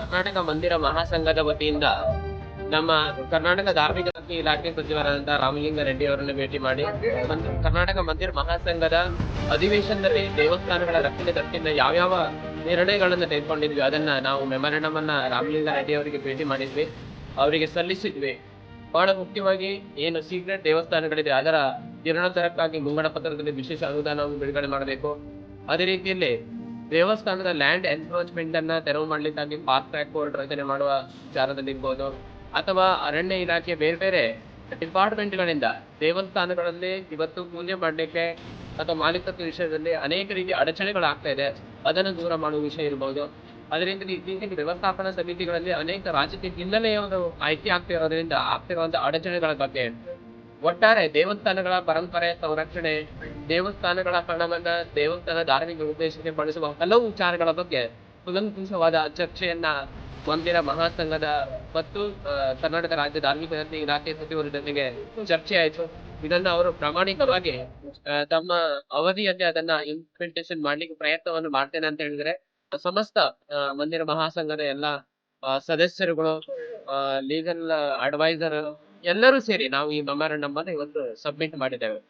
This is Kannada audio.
ಕರ್ನಾಟಕ ಮಂದಿರ ಮಹಾಸಂಘದ ವತಿಯಿಂದ ನಮ್ಮ ಕರ್ನಾಟಕ ಧಾರ್ಮಿಕ ಇಲಾಖೆ ಸಚಿವರಾದಂತಹ ರಾಮಲಿಂಗ ರೆಡ್ಡಿ ಅವರನ್ನು ಭೇಟಿ ಮಾಡಿ ಕರ್ನಾಟಕ ಮಂದಿರ ಮಹಾಸಂಘದ ಅಧಿವೇಶನದಲ್ಲಿ ದೇವಸ್ಥಾನಗಳ ರಕ್ಷಣೆ ದೃಷ್ಟಿಯಿಂದ ಯಾವ್ಯಾವ ನಿರ್ಣಯಗಳನ್ನು ತೆಗೆದುಕೊಂಡಿದ್ವಿ, ಅದನ್ನ ನಾವು ಮೆಮೊರಂಡಮ್ ಅನ್ನ ರಾಮಲಿಂಗ ರೆಡ್ಡಿ ಅವರಿಗೆ ಭೇಟಿ ಮಾಡಿದ್ವಿ. ಅವರಿಗೆ ಸಲ್ಲಿಸಿದ್ವಿ. ಬಹಳ ಮುಖ್ಯವಾಗಿ ಏನು ಸೀಕ್ರೆಟ್ ದೇವಸ್ಥಾನಗಳಿದೆ, ಅದರ ಜೀರ್ಣೋದ್ಧಾರಕ್ಕಾಗಿ ಮುಂಗಡ ಪತ್ರದಲ್ಲಿ ವಿಶೇಷ ಅನುದಾನವನ್ನು ಬಿಡುಗಡೆ ಮಾಡಬೇಕು. ಅದೇ ರೀತಿಯಲ್ಲಿ ದೇವಸ್ಥಾನದ ಲ್ಯಾಂಡ್ ಎನ್ಕ್ರೋಚ್ಮೆಂಟ್ ಅನ್ನ ತೆರವು ಮಾಡಲಿಕ್ಕಾಗಿ ಪಾರ್ಕ್ ಟ್ರ್ಯಾಕ್ ಕೋರ್ಟ್ ರಚನೆ ಮಾಡುವ ವಿಚಾರದಲ್ಲಿ ಇರ್ಬೋದು. ಅಥವಾ ಅರಣ್ಯ ಇಲಾಖೆ ಬೇರೆ ಬೇರೆ ಡಿಪಾರ್ಟ್ಮೆಂಟ್ಗಳಿಂದ ದೇವಸ್ಥಾನಗಳಲ್ಲಿ ಇವತ್ತು ಪೂಜೆ ಮಾಡಲಿಕ್ಕೆ ಅಥವಾ ಮಾಲೀಕತ್ವ ವಿಷಯದಲ್ಲಿ ಅನೇಕ ರೀತಿಯ ಅಡಚಣೆಗಳಾಗ್ತಾ ಇದೆ. ಅದನ್ನು ದೂರ ಮಾಡುವ ವಿಷಯ ಇರಬಹುದು ಅದರಿಂದ ಇತ್ತೀಚೆಗೆ ವ್ಯವಸ್ಥಾಪನಾ ಸಮಿತಿಗಳಲ್ಲಿ ಅನೇಕ ರಾಜಕೀಯ ಹಿನ್ನೆಲೆಯ ಒಂದು ಆಯ್ಕೆ ಆಗ್ತಾ ಇರೋದ್ರಿಂದ ಆಗ್ತಿರುವಂತಹ ಅಡಚಣೆಗಳ ಬಗ್ಗೆ ಒಟ್ಟಾರೆ ದೇವಸ್ಥಾನಗಳ ಪರಂಪರೆ, ಸಂರಕ್ಷಣೆ, ದೇವಸ್ಥಾನಗಳ ಹಣವನ್ನ ದೇವಸ್ಥಾನ ಧಾರ್ಮಿಕ ಉದ್ದೇಶಕ್ಕೆ ಬಳಸುವ ಹಲವು ವಿಚಾರಗಳ ಬಗ್ಗೆ ಕೂಲಂಕುಷವಾದ ಚರ್ಚೆಯನ್ನ ಮಂದಿರ ಮಹಾಸಂಘದ ಮತ್ತು ಕರ್ನಾಟಕ ರಾಜ್ಯ ಧಾರ್ಮಿಕ ಇಲಾಖೆ ಸಚಿವರ ಜೊತೆಗೆ ಚರ್ಚೆ ಆಯಿತು. ಇದನ್ನ ಅವರು ಪ್ರಾಮಾಣಿಕವಾಗಿ ತಮ್ಮ ಅವಧಿಯಲ್ಲಿ ಅದನ್ನ ಇಂಪ್ಲಿಮೆಂಟೇಶನ್ ಮಾಡ್ಲಿಕ್ಕೆ ಪ್ರಯತ್ನವನ್ನು ಮಾಡ್ತೇನೆ ಅಂತ ಹೇಳಿದ್ರೆ, ಸಮಸ್ತ ಮಂದಿರ ಮಹಾಸಂಘದ ಎಲ್ಲ ಸದಸ್ಯರುಗಳು ಲೀಗಲ್ ಅಡ್ವೈಸರ್ ಎಲ್ಲರೂ ಸೇರಿ ನಾವು ಈ ಮೆಮೊರಂಡಮ್ ಅನ್ನು ಇವತ್ತು ಸಬ್ಮಿಟ್ ಮಾಡಿದ್ದೇವೆ.